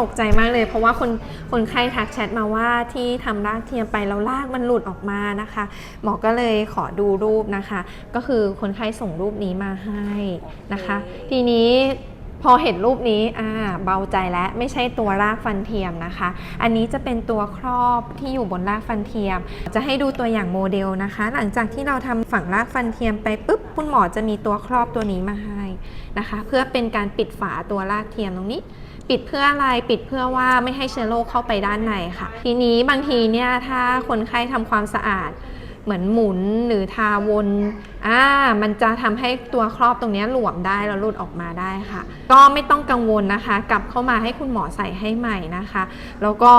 ตกใจมากเลย เพราะว่าคนคนไข้ทักแชทมาว่าที่ทำรากเทียมไปแล้วรากมันหลุดออกมานะคะ หมอก็เลยขอดูรูปนะคะ ก็คือคนไข้ส่งรูปนี้มาให้นะคะ ทีนี้พอเห็นรูปนี้อ่าเบาใจแล้วไม่ใช่ตัวรากฟันเทียมนะคะ อันนี้จะเป็นตัวครอบที่อยู่บนรากฟันเทียม จะให้ดูตัวอย่างโมเดลนะคะ หลังจากที่เราทำฝั่งรากฟันเทียมไปปุ๊บคุณหมอจะมีตัวครอบตัวนี้มาให้ นะคะ เพื่อเป็นการปิดฝาตัวรากเทียมตรงนี้ ปิดเพื่ออะไรปิดเพื่อว่าไม่ให้เชื้อโรคเข้าไปด้านในค่ะ ทีนี้บางทีเนี่ยถ้าคนไข้ทำความสะอาด เหมือนหมุนหรือทาวนอ่ามันจะทำให้ตัวครอบตรงนี้หลวมได้แล้วหลุดออกมาได้ค่ะ ก็ไม่ต้องกังวลนะคะ กลับเข้ามาให้คุณหมอใส่ให้ใหม่นะคะ แล้วก็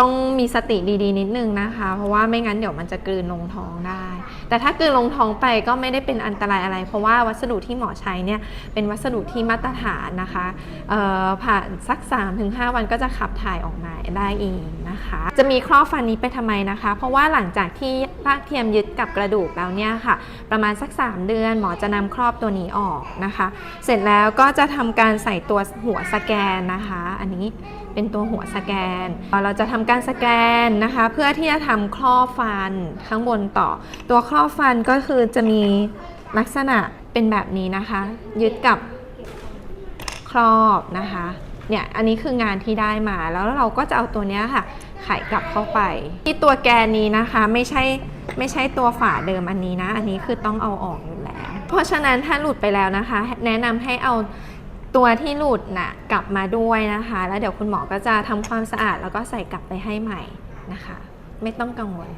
ต้องมีสติดีๆ นิดนึงนะคะ เพราะว่าไม่งั้นเดี๋ยวมันจะกลืนลงท้องได้ แต่ถ้ากลืนลงท้องไปก็ไม่ได้เป็นอันตรายอะไร เพราะว่าวัสดุที่หมอใช้เนี่ยเป็นวัสดุที่มาตรฐานนะคะเอ่อผ่านสัก 3-5 วันก็จะขับถ่ายออกมาได้เองนะคะ จะมีครอบฟันนี้ไปทำไมนะคะ เพราะว่าหลังจากที่รากเทียมยึดกับกระดูกแล้วเนี่ยค่ะ ประมาณสัก 3 เดือนหมอจะนำครอบตัวนี้ออกนะคะ เสร็จแล้วก็จะทำการใส่ตัวหัวสแกนนะคะ อันนี้เป็นตัวหัวสแกน เราจะทำการสแกนนะคะ เพื่อที่จะทำครอบฟันข้างบนต่อ ตัวครอบฟันก็คือจะมีลักษณะเป็นแบบนี้นะคะ ยึดกับครอบนะคะ เนี่ยอันนี้คืองานที่ได้มาแล้วเราก็จะเอาตัวเนี้ยค่ะไขกลับเข้าไป ที่ตัวแกนนี้นะคะไม่ใช่ ไม่ใช่ตัวฝาเดิมอันนี้นะ อันนี้คือต้องเอาออกอยู่แล้ว เพราะฉะนั้นถ้าหลุดไปแล้วนะคะ แนะนำให้เอาตัวที่หลุดน่ะกลับมาด้วยนะคะ แล้วเดี๋ยวคุณหมอก็จะทำความสะอาดแล้วก็ใส่กลับไปให้ใหม่นะคะ ไม่ต้องกังวล